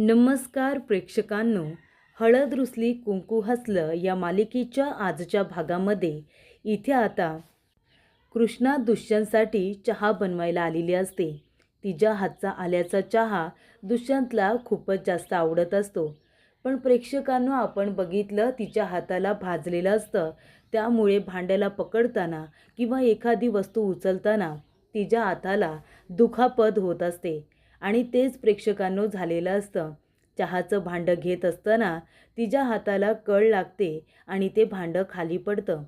नमस्कार प्रेक्षकांनो. हळद रुसली कुंकू हसलं या मालिकेच्या आजच्या भागामध्ये इथे आता कृष्णा दुष्यंतसाठी चहा बनवायला आलेली असते. तिच्या हातचा आल्याचा चहा दुष्यंतला खूपच जास्त आवडत असतो. पण प्रेक्षकांनो आपण बघितलं तिच्या हाताला भाजलेलं असतं. त्यामुळे भांड्याला पकडताना किंवा एखादी वस्तू उचलताना तिच्या हाताला दुखापत होत असते. आणि तेच प्रेक्षकांनो झालेलं असतं. चहाचं भांडं घेत असताना तिच्या हाताला कळ लागते आणि ते भांडं खाली पडतं.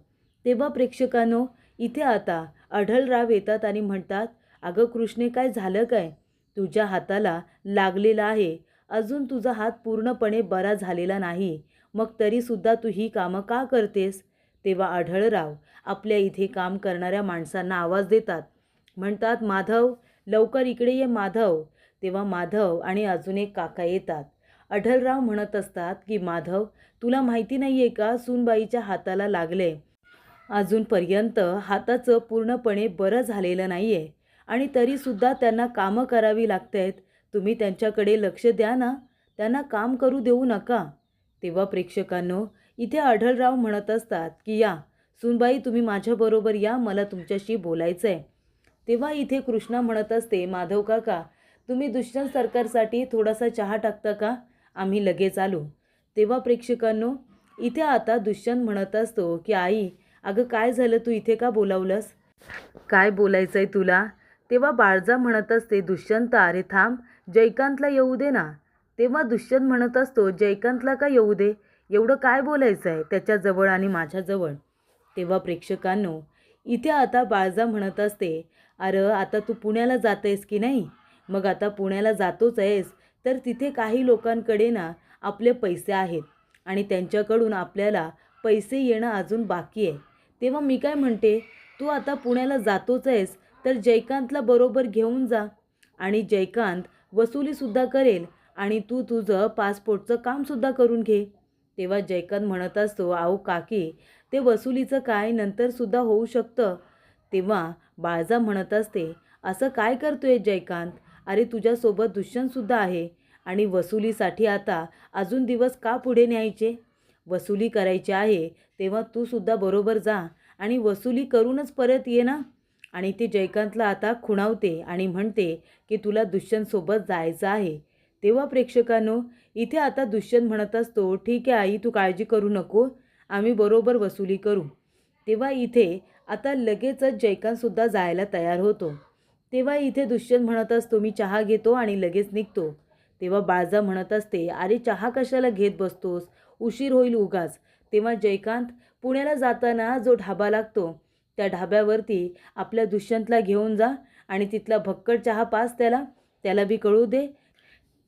तेव्हा प्रेक्षकांनो इथे आता अढळराव येतात आणि म्हणतात अगं कृष्णे काय झालं काय? तुझ्या हाताला लागलेला आहे. अजून तुझा हात पूर्णपणे बरा झालेला नाही. मग तरीसुद्धा तू ही कामं का करतेस? तेव्हा आढळराव आपल्या इथे काम करणाऱ्या माणसांना आवाज देतात. म्हणतात माधव लवकर इकडे ये माधव. तेव्हा माधव आणि अजून एक काका येतात. अढळराव म्हणत असतात की माधव तुला माहिती नाही आहे का? सूनबाईच्या हाताला लागले. अजूनपर्यंत हाताचं पूर्णपणे बरं झालेलं नाही आहे आणि तरीसुद्धा त्यांना कामं करावी लागत आहेत तुम्ही त्यांच्याकडे लक्ष द्या ना. त्यांना काम करू देऊ नका. तेव्हा प्रेक्षकांनो इथे आढळराव म्हणत असतात की या सूनबाई तुम्ही माझ्याबरोबर या. मला तुमच्याशी बोलायचं आहे तेव्हा इथे कृष्णा म्हणत असते माधव काका तुम्ही दुष्यंत सरकारसाठी थोडासा चहा टाकता का? आम्ही लगेच आलो. तेव्हा प्रेक्षकांनो इथे आता दुष्यंत म्हणत असतो की आई अगं काय झालं? तू इथे का बोलावलंस? काय बोलायचं आहे तुला? तेव्हा बाळजा म्हणत असते दुष्यंत अरे थांब जयकांतला येऊ दे ना. तेव्हा दुष्यंत म्हणत असतो जयकांतला का येऊ दे? एवढं काय बोलायचं आहे त्याच्याजवळ आणि माझ्याजवळ तेव्हा प्रेक्षकांनो इथे आता बाळजा म्हणत असते अरे आता तू पुण्याला जात आहेस की नाही? मग आता पुण्याला जातोच आहेस तर तिथे काही लोकांकडे ना आपले पैसे आहेत आणि त्यांच्याकडून आपल्याला पैसे येणं अजून बाकी आहे. तेव्हा मी काय म्हणते तू आता पुण्याला जातोच आहेस तर जयकांतला बरोबर घेऊन जा आणि जयकांत वसुलीसुद्धा करेल आणि तू तुझं पासपोर्टचं कामसुद्धा करून घे. तेव्हा जयकांत म्हणत असतो आहो काकी ते वसुलीचं काय नंतरसुद्धा होऊ शकतं? तेव्हा बाळजा म्हणत असते असं काय करतोय जयकांत? अरे तुझ्यासोबत दुष्यंतसुद्धा आहे. आणि वसुलीसाठी आता अजून दिवस का पुढे न्यायचे? वसुली करायची आहे तेव्हा तू सुद्धा बरोबर जा. आणि वसुली करूनच परत ये ना. आणि ते जयकांतला आता खुणावते आणि म्हणते की तुला दुष्यंतसोबत जायचं आहे. तेव्हा प्रेक्षकांनो इथे आता दुष्यंत म्हणत असतो ठीक आहे आई तू काळजी करू नको. आम्ही बरोबर वसुली करू. तेव्हा इथे आता लगेचच जयकांतसुद्धा जायला तयार होतो. तेव्हा इथे दुष्यंत म्हणत असतो मी चहा घेतो आणि लगेच निघतो. तेव्हा बाळजा म्हणत असते अरे चहा कशाला घेत बसतोस? उशीर होईल उगाच. तेव्हा जयकांत पुण्याला जाताना जो ढाबा लागतो त्या ढाब्यावरती आपल्या दुष्यंतला घेऊन जा आणि तिथला भक्कड चहा पास त्याला. त्याला बी कळू दे.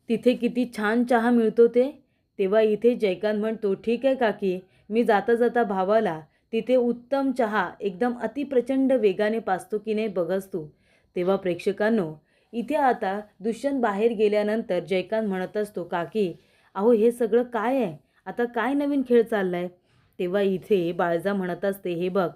तिथे किती छान चहा मिळतो ते. तेव्हा इथे जयकांत म्हणतो ठीक आहे काकी मी जाता जाता भावाला तिथे उत्तम चहा एकदम अतिप्रचंड वेगाने पाचतो की नाही बघस तू. तेव्हा प्रेक्षकांनो इथे आता दुष्यंत बाहेर गेल्यानंतर जयकांत म्हणत असतो काकी अहो हे सगळं काय आहे? आता काय नवीन खेळ चालला आहे तेव्हा इथे बाळजा म्हणत असते हे बघ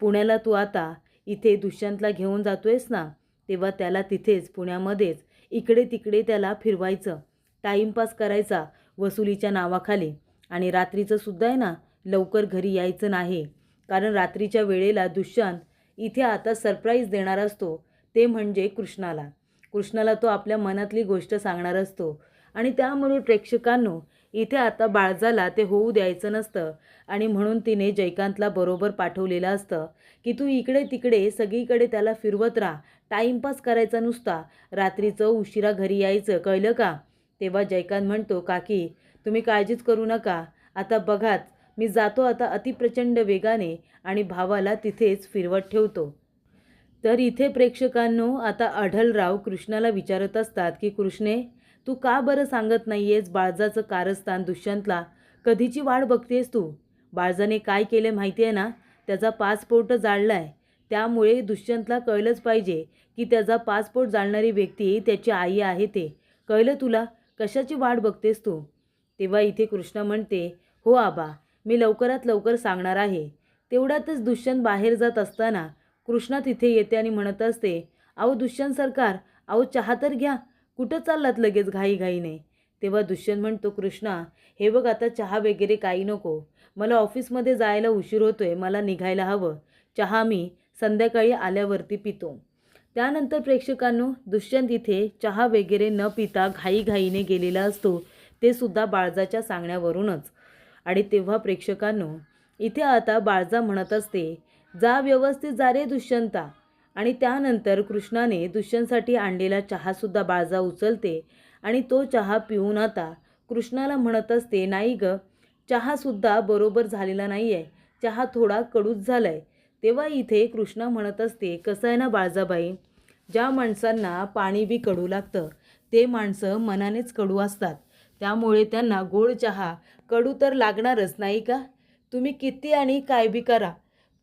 पुण्याला तू आता इथे दुष्यंतला घेऊन जातोयस ना तेव्हा त्याला तिथेच पुण्यामध्येच इकडे तिकडे त्याला फिरवायचं. टाईमपास करायचा वसुलीच्या नावाखाली. आणि रात्रीचं सुद्धा आहे ना लवकर घरी यायचं नाही. कारण रात्रीच्या वेळेला दुष्यंत इथे आता सरप्राईज देणार असतो. ते म्हणजे कृष्णाला. कृष्णाला तो आपल्या मनातली गोष्ट सांगणार असतो. आणि त्यामुळे प्रेक्षकांनो इथे आता बाळजाला ते होऊ द्यायचं नसतं. आणि म्हणून तिने जयकांतला बरोबर पाठवलेलं असतं की तू इकडे तिकडे सगळीकडे त्याला फिरवत राहा. टाईमपास करायचा नुसता. रात्रीचं उशिरा घरी यायचं. कळलं का? तेव्हा जयकांत म्हणतो काकी तुम्ही काळजीच करू नका. आता बघाच. मी जातो आता अतिप्रचंड वेगाने आणि भावाला तिथेच फिरवत ठेवतो. तर इथे प्रेक्षकांनो आता आढळराव कृष्णाला विचारत असतात की कृष्णे तू का बरं सांगत नाही आहेस बाळजाचं कारस्थान दुष्यंतला? कधीची वाट बघतेस तू? बाळजाने काय केलं माहिती आहे ना? त्याचा पासपोर्ट जाळला आहे त्यामुळे दुष्यंतला कळलंच पाहिजे की त्याचा पासपोर्ट जाळणारी व्यक्ती त्याची आई आहे ते. कळलं तुला? कशाची वाट बघतेस तू? तेव्हा इथे कृष्ण म्हणते हो आबा मी लवकरात लवकर सांगणार आहे. तेवढ्यातच दुष्यंत बाहेर जात असताना कृष्णा तिथे येते आणि म्हणत असते अहो दुष्यंत सरकार अहो चहा तर घ्या. कुठं चाललात लगेच घाईघाईने? तेव्हा दुष्यंत म्हणतो कृष्णा हे बघ आता चहा वगैरे काही नको. मला ऑफिसमध्ये जायला उशीर होतोय. मला निघायला हवं. चहा मी संध्याकाळी आल्यावरती पितो. त्यानंतर प्रेक्षकांनो दुष्यंत इथे चहा वगैरे न पिता घाईघाईने गेलेला असतो. ते सुद्धा बाळजाच्या सांगण्यावरूनच. आणि तेव्हा प्रेक्षकांनो इथे आता बाळजा म्हणत असते जा व्यवस्थित जा रे दुष्यंता. आणि त्यानंतर कृष्णाने दुष्यंतसाठी आणलेला चहासुद्धा बाळजा उचलते आणि तो चहा पिऊन आता कृष्णाला म्हणत असते नाही ग चहासुद्धा बरोबर झालेला नाही आहे चहा थोडा कडूच झाला आहे तेव्हा इथे कृष्णा म्हणत असते कसं आहे ना बाळजाबाई? ज्या माणसांना पाणी बी कडू लागतं ते माणसं मनानेच कडू असतात. त्यामुळे त्यांना गोड चहा कडू तर लागणारच नाही का? तुम्ही किती आणि काय बी करा.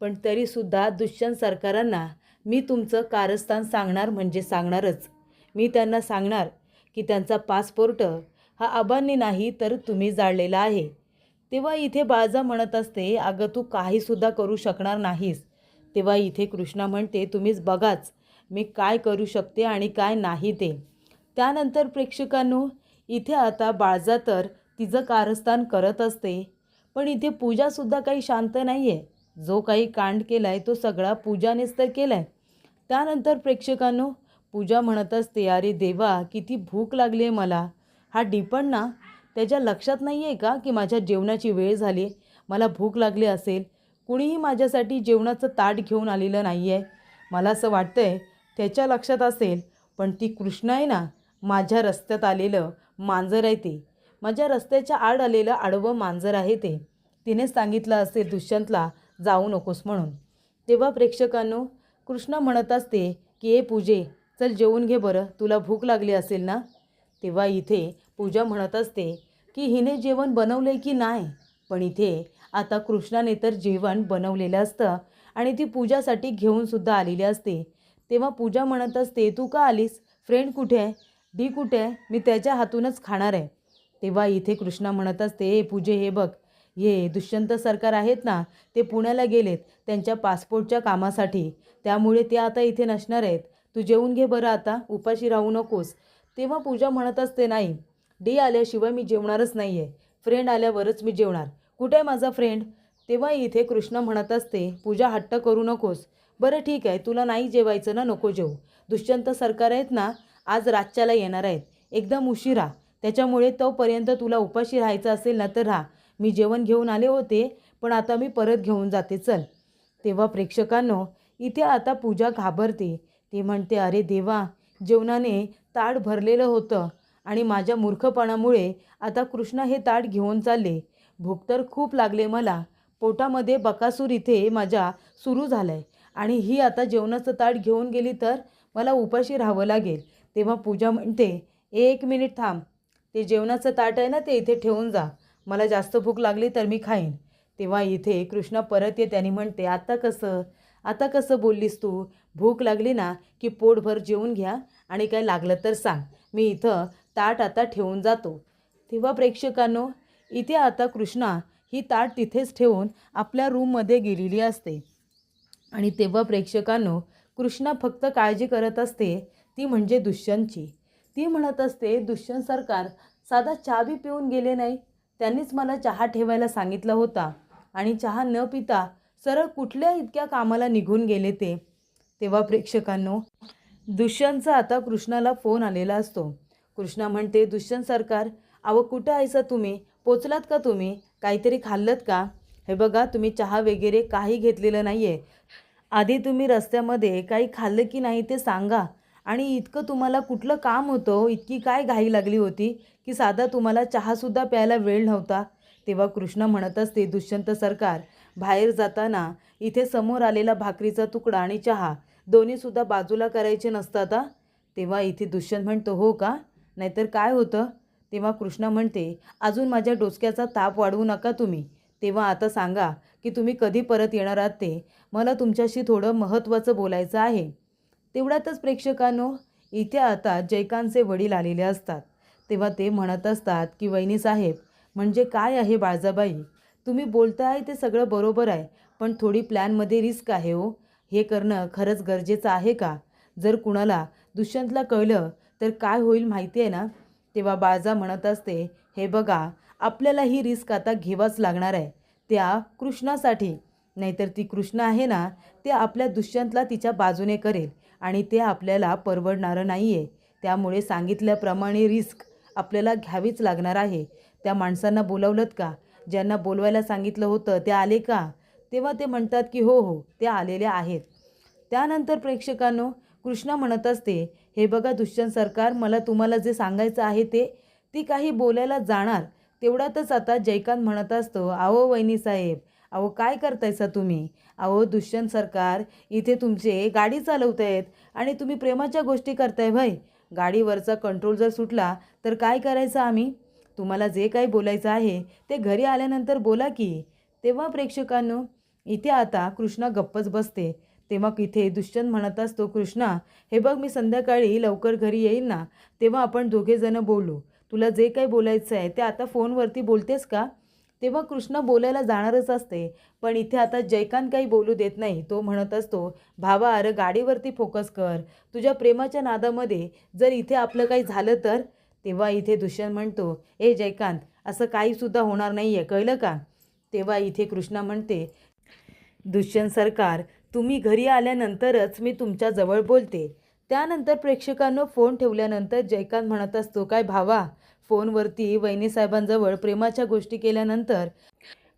पण तरीसुद्धा दुष्यंत सरकारांना मी तुमचं कारस्थान सांगणार म्हणजे सांगणारच. मी त्यांना सांगणार की त्यांचा पासपोर्ट हा आबांनी नाही तर तुम्ही जाळलेला आहे. तेव्हा इथे बाळजा म्हणत असते अगं तू काहीसुद्धा करू शकणार नाहीस. तेव्हा इथे कृष्णा म्हणते तुम्हीच बघाच मी काय करू शकते आणि काय नाही ते. त्यानंतर प्रेक्षकांनो इथे आता बाळजा तर तिचं कारस्थान करत असते पण इथे पूजासुद्धा काही शांत नाही आहे जो काही कांड केला आहे तो सगळा पूजानेच तर केला आहे त्यानंतर प्रेक्षकांनो पूजा म्हणतच ते अरे देवा किती भूक लागली आहे मला. हा डिपण ना त्याच्या लक्षात नाही आहे का की माझ्या जेवणाची वेळ झाली मला भूक लागली असेल. कुणीही माझ्यासाठी जेवणाचं ताट घेऊन आलेलं नाही आहे मला असं वाटतं आहे त्याच्या लक्षात असेल पण ती कृष्ण आहे ना माझ्या रस्त्यात आलेलं मांजर आहे ते. माझ्या रस्त्याच्या आड आलेलं आडवं मांजर आहे ते. तिने सांगितलं असेल दुष्यंतला जाऊ नकोस म्हणून. तेव्हा प्रेक्षकांनो कृष्ण म्हणत असते की हे पूजे चल जेवून घे बरं तुला भूक लागली असेल ना? तेव्हा इथे पूजा म्हणत असते की हिने जेवण बनवलं आहे की नाही? पण इथे आता कृष्णाने तर जेवण बनवलेलं असतं आणि ती पूजासाठी घेऊनसुद्धा आलेली असते. तेव्हा पूजा म्हणत असते तू का आलीस? फ्रेंड कुठे आहे? डी कुठे आहे? मी त्याच्या हातूनच खाणार आहे. तेव्हा इथे कृष्णा म्हणत असते हे पूजे हे बघ हे दुष्यंत सरकार आहेत ना ते पुण्याला गेलेत त्यांच्या पासपोर्टच्या कामासाठी. त्यामुळे ते आता इथे नसणार आहेत. तू जेवून घे बरं आता उपाशी राहू नकोस. तेव्हा पूजा म्हणत असते नाही डी आल्याशिवाय मी जेवणारच नाही आहे फ्रेंड आल्यावरच मी जेवणार. कुठे आहे माझा फ्रेंड? तेव्हा इथे कृष्ण म्हणत असते पूजा हट्ट करू नकोस. बरं ठीक आहे तुला नाही जेवायचं ना नको जेवू. दुष्यंत सरकार आहेत ना आज रातच्याला येणार आहेत. एकदम उशिरा. त्याच्यामुळे तोपर्यंत तुला उपाशी राहायचं असेल ना तर राहा. मी जेवण घेऊन आले होते पण आता मी परत घेऊन जाते. चल. तेव्हा प्रेक्षकांनो इथे आता पूजा घाबरते. ती म्हणते अरे देवा जेवणाने ताट भरलेलं होतं आणि माझ्या मूर्खपणामुळे आता कृष्णा हे ताट घेऊन चालले. भूक तर खूप लागले मला. पोटामध्ये बकासूर इथे माझ्या सुरू झालं आहे आणि ही आता जेवणाचं ताट घेऊन गेली तर मला उपाशी राहावं लागेल. तेव्हा पूजा म्हणते एक मिनिट थांब. ते जेवणाचं ताट आहे ना ते इथे ठेवून जा. मला जास्त भूक लागली तर मी खाईन. तेव्हा इथे कृष्णा परत येते आणि म्हणते आता कसं? आता कसं बोललीस तू? भूक लागली ना की पोटभर जेवून घ्या आणि काय लागलं तर सांग. मी इथं ताट आता ठेवून जातो. तेव्हा प्रेक्षकांनो इथे आता कृष्णा ही ताट तिथेच ठेवून आपल्या रूममध्ये गेलेली असते. आणि तेव्हा प्रेक्षकांनो कृष्णा फक्त काळजी करत असते ती म्हणजे दुष्यंतची. ती म्हणत असते दुष्यंत सरकार साधा चहा बी पिऊन गेले नाही? त्यांनीच मला चहा ठेवायला सांगितला होता. आणि चहा न पिता सरळ कुठल्या इतक्या कामाला निघून गेले ते? तेव्हा प्रेक्षकांनो दुष्यंतचा आता कृष्णाला फोन आलेला असतो. कृष्णा म्हणते दुष्यंत सरकार अहो कुठं आहेसा तुम्ही? पोचलात का तुम्ही? काहीतरी खाल्लत का? हे बघा तुम्ही चहा वगैरे काही घेतलेलं नाही आहे आधी तुम्ही रस्त्यामध्ये काही खाल्लं की नाही ते सांगा. आणि इतकं तुम्हाला कुठलं काम होतं इतकी काय घाई लागली होती की साधा तुम्हाला चहासुद्धा प्यायला वेळ नव्हता. तेव्हा कृष्ण म्हणत असते दुष्यंत सरकार बाहेर जाताना इथे समोर आलेला भाकरीचा तुकडा आणि चहा दोन्हीसुद्धा बाजूला करायचे नसतात तेव्हा इथे दुष्यंत म्हणतो हो का? नाहीतर काय होतं? तेव्हा कृष्णा म्हणते अजून माझ्या डोसक्याचा ताप वाढवू नका तुम्ही. तेव्हा आता सांगा की तुम्ही कधी परत येणार आहात ते? मला तुमच्याशी थोडं महत्त्वाचं बोलायचं आहे. तेवढ्यातच प्रेक्षकांनो इथे आता जयकांतचे वडील आलेले असतात. तेव्हा ते म्हणत असतात की वहिनी साहेब म्हणजे काय आहे बाळजाबाई? तुम्ही बोलताय ते सगळं बरोबर आहे पण थोडी प्लॅनमध्ये रिस्क आहे हो. हे करणं खरंच गरजेचं आहे का? जर कुणाला दुष्यंतला कळलं तर काय होईल माहिती आहे ना? तेव्हा बाळजा म्हणत असते हे बघा आपल्याला ही रिस्क आता घ्यावाच लागणार आहे. त्या कृष्णासाठी. नाहीतर ती कृष्ण आहे ना ते आपल्या दुष्यंतला तिच्या बाजूने करेल. आणि ते आपल्याला परवडणारं नाही आहे त्यामुळे सांगितल्याप्रमाणे रिस्क आपल्याला घ्यावीच लागणार आहे. त्या माणसांना बोलावलंत का? ज्यांना बोलवायला सांगितलं होतं ते आले का? तेव्हा ते म्हणतात की हो हो ते आलेले आहेत. त्यानंतर प्रेक्षकांनो कृष्णा म्हणत असते हे बघा दुष्यंत सरकार मला तुम्हाला जे सांगायचं आहे ते ती काही बोलायला जाणार. तेवढ्यातच आता जयकांत म्हणत असतो अहो वहिनी साहेब अहो काय करतायसा तुम्ही? अहो दुष्यंत सरकार इथे तुमचे गाडी चालवतायत आणि तुम्ही प्रेमाच्या गोष्टी करताय भाई गाडीवरचा कंट्रोल जर सुटला तर काय करायचं आम्ही? तुम्हाला जे काही बोलायचं आहे ते घरी आल्यानंतर बोला की. तेव्हा प्रेक्षकांनो इथे आता कृष्णा गप्पच बसते. तेव्हा इथे दुष्यंत म्हणत असतो कृष्णा हे बघ मी संध्याकाळी लवकर घरी येईन ना तेव्हा आपण दोघेजणं बोलू. तुला जे काही बोलायचं आहे ते आता फोनवरती बोलतेस का? तेव्हा कृष्ण बोलायला जाणारच असते. पण इथे आता जयकांत काही बोलू देत नाही. तो म्हणत असतो भावा अरे गाडीवरती फोकस कर. तुझ्या प्रेमाच्या नादामध्ये जर इथे आपलं काही झालं तर? तेव्हा इथे दुष्यंत म्हणतो ए जयकांत असं काहीसुद्धा होणार नाही आहे कळलं का? तेव्हा इथे कृष्णा म्हणते दुष्यंत सरकार तुम्ही घरी आल्यानंतरच मी तुमच्याजवळ बोलते. त्यानंतर प्रेक्षकांनो फोन ठेवल्यानंतर जयकांत म्हणत असतो काय भावा फोनवरती वहिनीसाहेबांजवळ प्रेमाच्या गोष्टी केल्यानंतर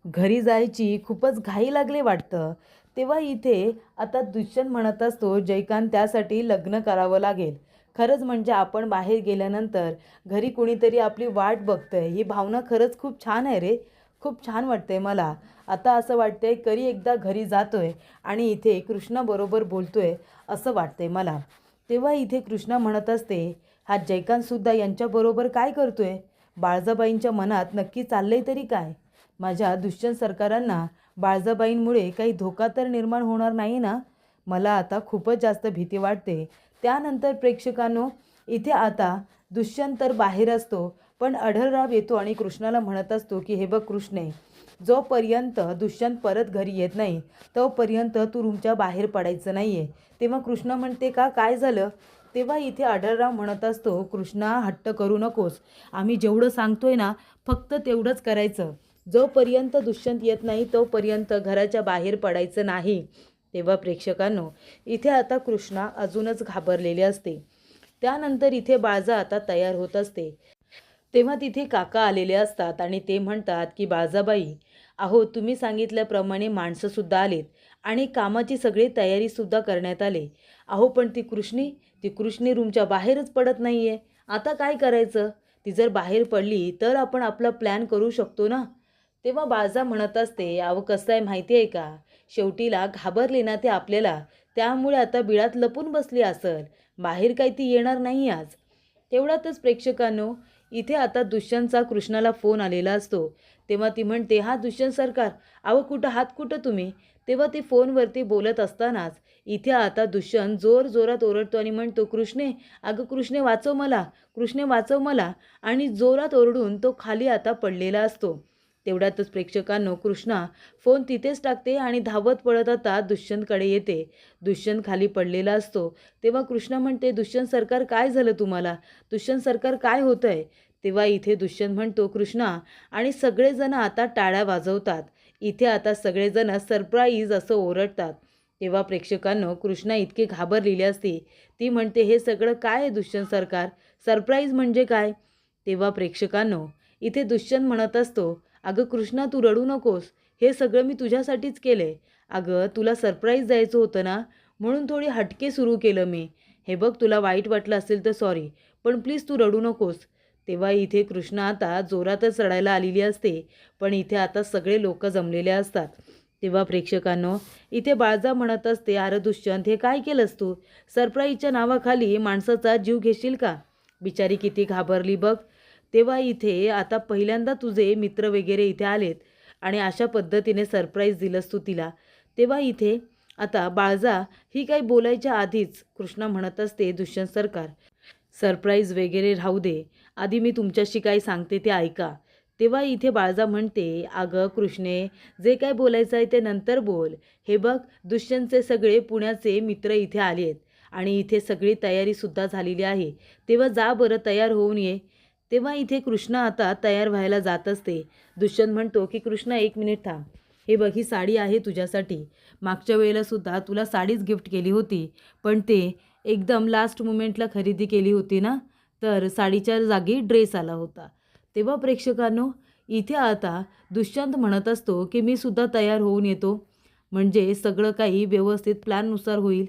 घरी जायची खूपच घाई लागली वाटतं. तेव्हा इथे आता दुष्यंत म्हणत असतो जयकांत त्यासाठी लग्न करावं लागेल. खरंच म्हणजे आपण बाहेर गेल्यानंतर घरी कुणीतरी आपली वाट बघतंय. ही भावना खरंच खूप छान आहे रे. खूप छान वाटतंय मला. आता असं वाटतंय करी एकदा घरी जातोय आणि इथे कृष्णाबरोबर बोलतोय असं वाटतंय मला. तेव्हा इथे कृष्णा म्हणत असते हा जयकांतसुद्धा यांच्याबरोबर काय करतोय? बाळजाबाईंच्या मनात नक्की चाललंय तरी काय? माझ्या दुष्यंत सरकारांना बाळजाबाईंमुळे काही धोका तर निर्माण होणार नाही ना? मला आता खूपच जास्त भीती वाटते. त्यानंतर प्रेक्षकांनो इथे आता दुष्यंत तर बाहेर असतो पण अढळराव येतो आणि कृष्णाला म्हणत असतो की हे बघ कृष्णे जोपर्यंत दुष्यंत परत घरी येत नाही तोपर्यंत तू रूमच्या बाहेर पडायचं नाही आहे तेव्हा कृष्ण म्हणते का? काय झालं? तेव्हा इथे आढळराव म्हणत असतो कृष्णा हट्ट करू नकोस. आम्ही जेवढं सांगतोय ना फक्त तेवढंच करायचं. जोपर्यंत दुष्यंत येत नाही तोपर्यंत घराच्या बाहेर पडायचं नाही. तेव्हा प्रेक्षकांनो इथे आता कृष्णा अजूनच घाबरलेले असते. त्यानंतर इथे बाळजा आता तयार होत असते. तेव्हा तिथे काका आलेले असतात आणि ते म्हणतात की बाळजाबाई अहो तुम्ही सांगितल्याप्रमाणे माणसंसुद्धा आलेत आणि कामाची सगळी तयारीसुद्धा करण्यात आली. अहो पण ती कृष्णी ती कृष्णी रूमच्या बाहेरच पडत नाही आहे आता काय करायचं? ती जर बाहेर पडली तर आपण आपला प्लॅन करू शकतो ना? तेव्हा बाळजा म्हणत असते अहो कसं आहे माहिती आहे का? शेवटीला घाबरले ना ते आपल्याला. त्यामुळे आता बिळात लपून बसली असल. बाहेर काही ती येणार नाही आज. तेवढ्यातच प्रेक्षकांनो इथे आता दुष्यंतचा कृष्णाला फोन आलेला असतो. तेव्हा ती म्हणते हा दुष्यंत सरकार अहो कुठं हात कुठं तुम्ही? तेव्हा ते फोनवरती बोलत असतानाच इथे आता दुष्यंत जोर जोरात ओरडतो आणि म्हणतो कृष्णे अगं कृष्णे वाचव मला कृष्णे वाचव मला. आणि जोरात ओरडून तो खाली आता पडलेला असतो. तेवढ्यातच प्रेक्षकांनो कृष्णा फोन तिथेच टाकते आणि धावत पळत आता दुष्यंतकडे येते. दुष्यंत खाली पडलेला असतो. तेव्हा कृष्णा म्हणते दुष्यंत सरकार काय झालं तुम्हाला? दुष्यंत सरकार काय होतं आहे तेव्हा इथे दुष्यंत म्हणतो कृष्णा आणि सगळेजण आता टाळ्या वाजवतात. इथे आता सगळेजण सरप्राईज असं ओरडतात. तेव्हा प्रेक्षकांनो कृष्णा इतके घाबरलेली असते. ती म्हणते हे सगळं काय आहे दुष्यंत सरकार? सरप्राईज म्हणजे काय? तेव्हा प्रेक्षकांनो इथे दुष्यंत म्हणत असतो अगं कृष्णा तू रडू नकोस. हे सगळं मी तुझ्यासाठीच केलं आहे अगं तुला सरप्राईज द्यायचं होतं ना? म्हणून थोडी हटके सुरू केलं मी. हे बघ तुला वाईट वाटलं असेल तर सॉरी पण प्लीज तू रडू नकोस. तेव्हा इथे कृष्णा आता जोरातच रडायला आलेली असते पण इथे आता सगळे लोक जमलेले असतात. तेव्हा प्रेक्षकांनो इथे बाळजा म्हणत असते अरे दुष्यंत हे काय केलंस तू? सरप्राईजच्या नावाखाली माणसाचा जीव घेशील का? बिचारी किती घाबरली बघ. तेव्हा इथे आता पहिल्यांदा तुझे मित्र वगैरे इथे आलेत आणि अशा पद्धतीने सरप्राईज दिलंस तू तिला. तेव्हा इथे आता बाळजा ही काही बोलायच्या आधीच कृष्णा म्हणत असते दुष्यंत सरकार सरप्राईज वगैरे राहू दे. आधी मी तुमच्याशी काय सांगते ते ऐका. तेव्हा इथे बाळजा म्हणते अगं कृष्णे जे काय बोलायचं आहे ते नंतर बोल. हे बघ दुष्यंतचे सगळे पुण्याचे मित्र इथे आले आहेत आणि इथे सगळी तयारीसुद्धा झालेली आहे. तेव्हा जा बरं तयार होऊन ये. तेव्हा इथे कृष्ण आता तयार व्हायला जात असते. दुष्यंत म्हणतो की कृष्णा एक मिनिट थांब. हे बघ ही साडी आहे तुझ्यासाठी. मागच्या वेळेलासुद्धा तुला साडीच गिफ्ट केली होती पण ते एकदम लास्ट मुमेंटला खरेदी केली होती ना? तर साडीच्या जागी ड्रेस आला होता. तेव्हा प्रेक्षकांनो इथे आता दुष्यंत म्हणत असतो की मी सुद्धा तयार होऊन येतो. म्हणजे सगळं काही व्यवस्थित प्लॅननुसार होईल.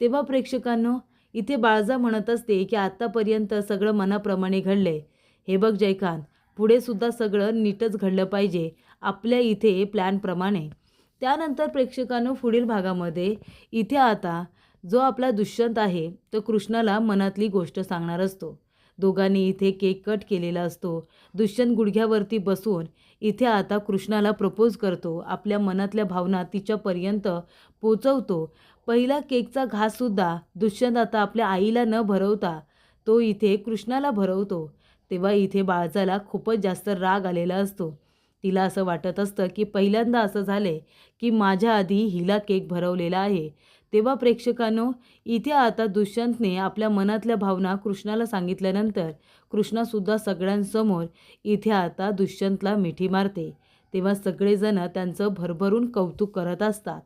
तेव्हा प्रेक्षकांनो इथे बाळजा म्हणत असते की आत्तापर्यंत सगळं मनाप्रमाणे घडले हे बघ जयकांत पुढे सुद्धा सगळं नीटच घडलं पाहिजे आपल्या इथे प्लॅनप्रमाणे त्यानंतर प्रेक्षकांनो पुढील भागामध्ये इथे आता जो आपला दुष्यंत आहे तो कृष्णाला मनातली गोष्ट सांगणार असतो. दोघांनी इथे केक कट केलेला असतो. दुष्यंत गुडघ्यावरती बसून इथे आता कृष्णाला प्रपोज करतो. आपल्या मनातल्या भावना तिच्यापर्यंत पोचवतो. पहिला केकचा घाससुद्धा दुष्यंत आता आपल्या आईला न भरवता तो इथे कृष्णाला भरवतो. तेव्हा इथे बाळजाला खूपच जास्त राग आलेला असतो. तिला असं वाटत असतं की पहिल्यांदा असं झाले की माझ्या आधी हिला केक भरवलेला आहे. तेव्हा प्रेक्षकांनो इथे आता दुष्यंतने आपल्या मनातल्या भावना कृष्णाला सांगितल्यानंतर कृष्णासुद्धा सगळ्यांसमोर इथे आता दुष्यंतला मिठी मारते. तेव्हा सगळेजण त्यांचं भरभरून कौतुक करत असतात.